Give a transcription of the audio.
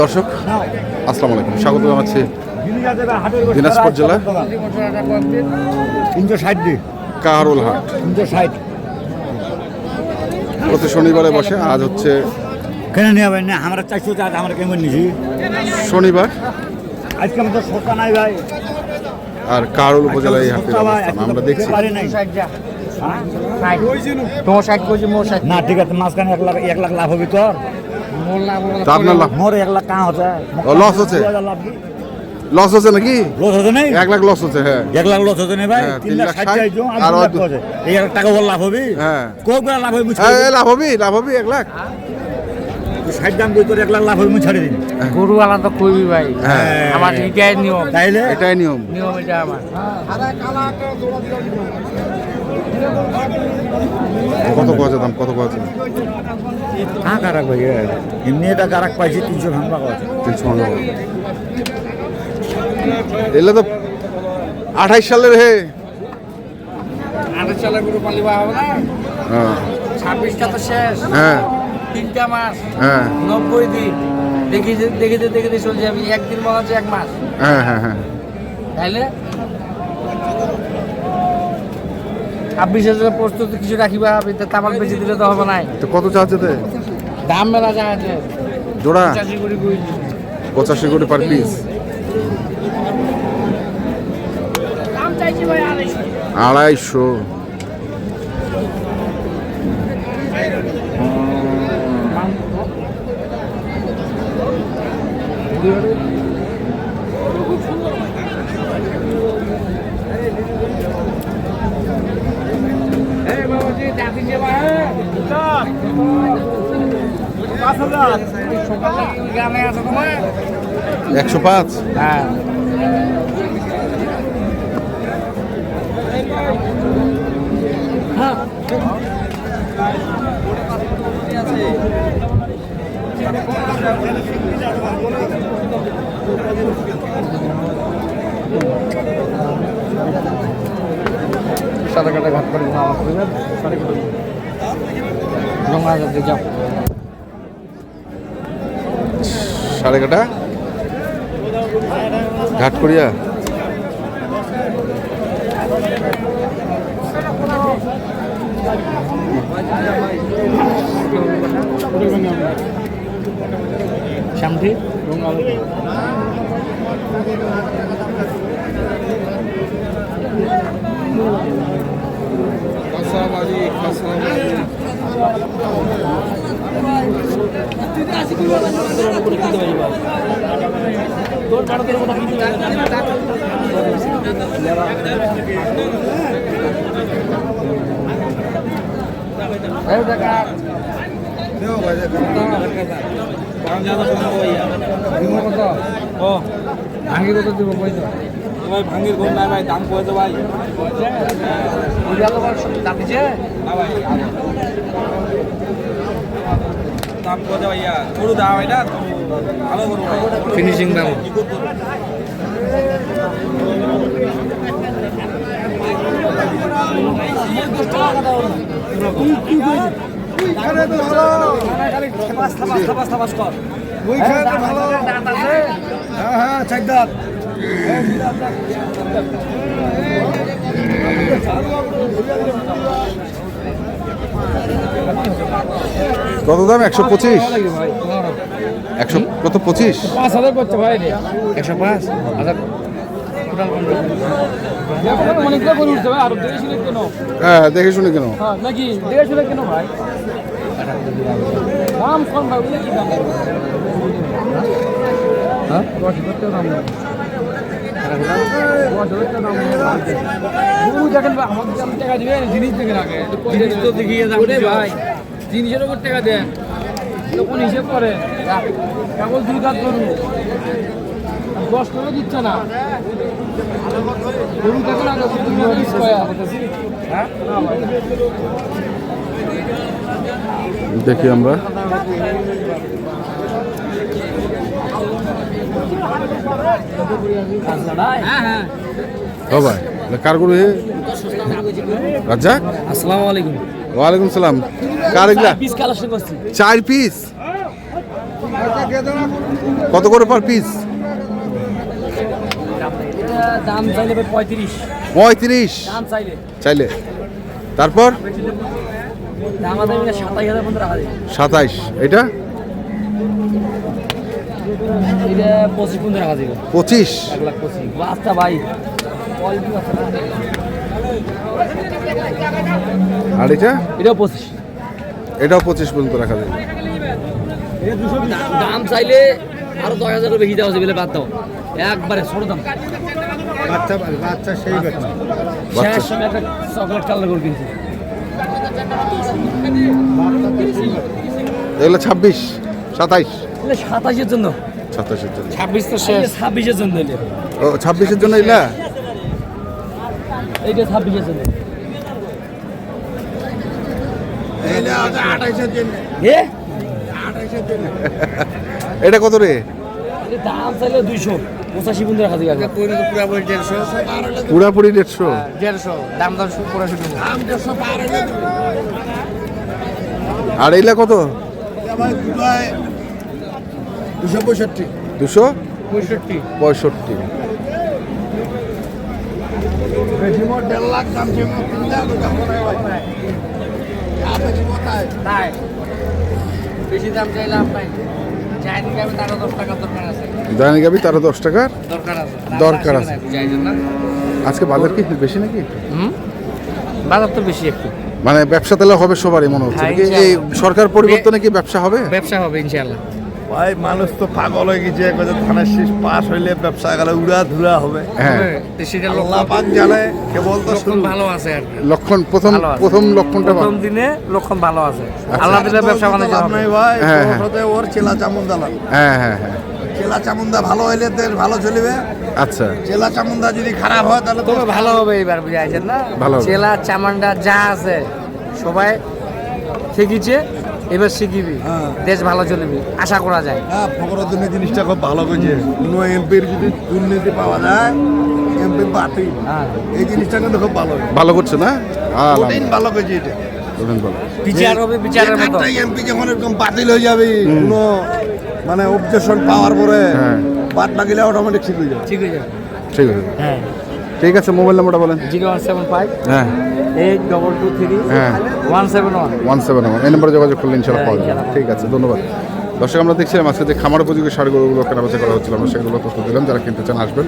দর্শক আসসালামু আলাইকুম। স্বাগত জানাচ্ছি দিনাজপুর জেলা তিনশো ষাট কাহারুল হাট তিনশো ষাট। প্রতি শনিবারে বসে আজ হচ্ছে কেন নিয়ে ভাই না? আমরা চারশো চার আমরা কেমন নিছি? শনিবার। আজকে আমাদের সস্তা নাই ভাই। আর কাহারুল উপজেলায় এই হাটের অবস্থান আমরা দেখছি। পারি নাই। তোমার ষাট কেজি মোর ষাট। না ঠিক আছে মাঝখানে এক লাখ এক লাখ লাভ হবে তোর। তা আপনার লাভ মোর এক লাখ কাঁ হচ্ছে? লস হচ্ছে নাকি? লস হচ্ছে নাই? এক লাখ লস হচ্ছে হ্যাঁ। এক লাখ লস হচ্ছে না ভাই হ্যাঁ, তিন লাখ ষাট চাইছো আর আর দু লাখ দু- হচ্ছে। এই এক টাকা বল লাভ হবে? হ্যাঁ। কোক লাভ হবে হ্যাঁ, লাভ হবি লাভ হবি এক লাখ। ষাট দাম এক লাখ লাভ হবে ছাড়ে দিন। গরু আলা তো কইবি ভাই। হ্যাঁ। আমার এটাই নিয়ম। তাইলে? এটাই নিয়ম। নিয়ম এটা আমার। কত কোয়াছে দাম? কত কোয়াছে হ্যাঁ কারাক ভাই এমনি এটা কারাক পাইছি তিনশো ভাঙবা আছে। তিনশো ভাঙা এলে তো আঠাইশ সালের হে। আঠাশ সালের গরু পালিবা হবে না? হ্যাঁ। ছাব্বিশটা তো শেষ। হ্যাঁ। তিনটা মাস। হ্যাঁ। নব্বই দিন। দেখি যে দেখিতে দেখিতে চলছে। আমি একদিন মনে হচ্ছে এক মাস। হ্যাঁ হ্যাঁ হ্যাঁ। তাইলে ছাব্বিশ হাজার প্রস্তুতি কিছু রাখিবা তামাক বেশি দিলে তো হবে নাই। তো কত চাচ্ছে তে? দাম মেলা যা আছে। জোড়া? পঁচাশি কোটি পার পিস আড়াইশো আড়াইশো। এই বাবাজি দাদি যে ভাই সকালে গানে আছে তোমার একশো পাঁচ? হ্যাঁ। সাদা কাটা ঘাট করে আমার সাড়ে জমা যাতে যাও। সাড়ে কাটা? ঘাট করিয়া? শান্তি এই টাকা দিব কত ও। ভাঙি কত দিব পয়সা ভাই ভাঙ্গির ঘর নাই ভাই দাম কয়েছে ভাই। বুঝা তোমার দাম কয়েছে ভাইয়া গরু দাম এটা ভালো গরু ভাই। ফিনিশিং দাম। হ্যাঁ হ্যাঁ চাকদার কত দাম? একশো পঁচিশ। একশো কত পঁচিশ? পাঁচ হাজার করছে ভাই একশো পাঁচ? হাজার অনেকটা করে উঠতে ভাই আর দেখে শুনে কেন? হ্যাঁ দেখে শুনে কেন? হ্যাঁ নাকি দেখে শুনে কেন ভাই? দাম কম ভাই কি দাম? হ্যাঁ? জিনিসের উপর টাকা দেন তখন হিসেব করে কেবল দুই কাজ করুন দশ টাকা দিচ্ছে না গরু না দেখি আমরা। হ্যাঁ হ্যাঁ ভাই কার গরু হে রাজ্জাক? আসসালামু আলাইকুম ওয়ালাইকুম সালাম। কার এগুলা? পিস কালেকশন করছি। চার পিস কত করে পার পিস দাম চাইলে পঁয়ত্রিশ। পঁয়ত্রিশ। দাম চাইলে। চাইলে। তারপর? সাতাইশ এটা এটা পঁচিশ পঁচিশ? এক লাখ পঁচিশ। বাচ্চা ভাই আর এটা? এটাও পঁচিশ। এটাও পঁচিশ পর্যন্ত রাখা যাবে। দাম- দাম চাইলে আরও দশ হাজার বেশি দেওয়া যাবে বাদ দাও। একবারে ছোট দাম। বাচ্চা বাচ্চা সেই বাচ্চা। বাচ্চা। শেষ সময় একটা চকলেট কালার করে কিনছি। এগুলো ছাব্বিশ সাতাইশ। সাতাশের জন্য। সাতাশের জন্য। ছাব্বিশ তো শেষ। ছাব্বিশের জন্য এটা ও ছাব্বিশের জন্য এগুলা এইটা ছাব্বিশের জন্য। এ এটা কত রে? দাম চাইলে দুইশো। পঁচাশি রাখা যাবে পুরাপুরি দেড়শো? দেড়শো। দাম দাম আর এইলা কত? দুশো পঁয়ষট্টি। দুশো পঁয়ষট্টি। পঁয়ষট্টি। দেড় লাখ দাম বেশি দাম চাইলে আপনার জানি গাবি তারও দশ টাকার দরকার আছে। আজকে বাজার কি বেশি নাকি? বাজার তো বেশি একটু। মানে ব্যবসা তাহলে হবে সবারই মনে হচ্ছে হ্যাঁ, এই সরকার পরিবর্তনে কি ব্যবসা হবে? ব্যবসা হবে ইনশাআল্লাহ। ভাই মানুষ তো পাগল হয়ে গেছে কত ধানের শীষ পাস হইলে ব্যবসা গেলে উড়া ধুরা হবে। হ্যাঁ। সেটা আল্লাহ পাক জানে কেবল তো শুরু। ভালো আছে আর লক্ষণ প্রথম ভালো আছে। প্রথম লক্ষণটা ভালো। দিনে লক্ষণ ভালো আছে। আল্লাহ দিলে ব্যবসা বাণিজ্য লাভ হবে। নাই ভাই হ্যাঁ, হ্যাঁ। ওর ওর চেলা চামুন্দা লাভ হ্যাঁ হ্যাঁ হ্যাঁ। চেলা চামুন্দা ভালো হইলে দেশ ভালো চলবে। আচ্ছা। চেলা চামুন্দা যদি খারাপ হয় তাহলে তো তবে ভালো হবে এবার বুঝাইছেন না? ভালো হবে। চেলা চামান্ডা যা আছে সবাই শিখিছে এবার শিখিবি। হ্যাঁ। দেশ ভালো চলবি আশা করা যায়। হ্যাঁ ফকরুদ্দিনের জিনিসটা খুব ভালো করছে কোনো এমপির যদি দুর্নীতি পাওয়া যায় এমপি বাতিল। হ্যাঁ। এই জিনিসটা কিন্তু খুব ভালো ভালো করছে না? কঠিন ভালো করছে এটা। বিচার হবে বিচারের মতো এমপি যখন এরকম বাতিল হয়ে যাবে কোনো মানে অবজেকশন পাওয়ার পরে হ্যাঁ। বাদ বাকিলে অটোমেটিক ঠিক হয়ে যাবে। ঠিক হয়ে যাবে। ঠিক আছে হ্যাঁ। ঠিক আছে মোবাইল নাম্বারটা বলেন। জিরো ওয়ান সেভেন ফাইভ হ্যাঁ। এইট ডবল টু থ্রি হ্যাঁ। One seven one. One seven one. এই নম্বরে যোগাযোগ করলে ইনশাল্লাহ হ্যাঁ, পাওয়া যাবে। ঠিক আছে ধন্যবাদ। দর্শক আমরা দেখছিলাম আজকে যে খামার উপযোগী সারগুলো কেনাবেচা করা হচ্ছিল আমরা সেগুলো তথ্য দিলাম। যারা কিনতে চান আসবেন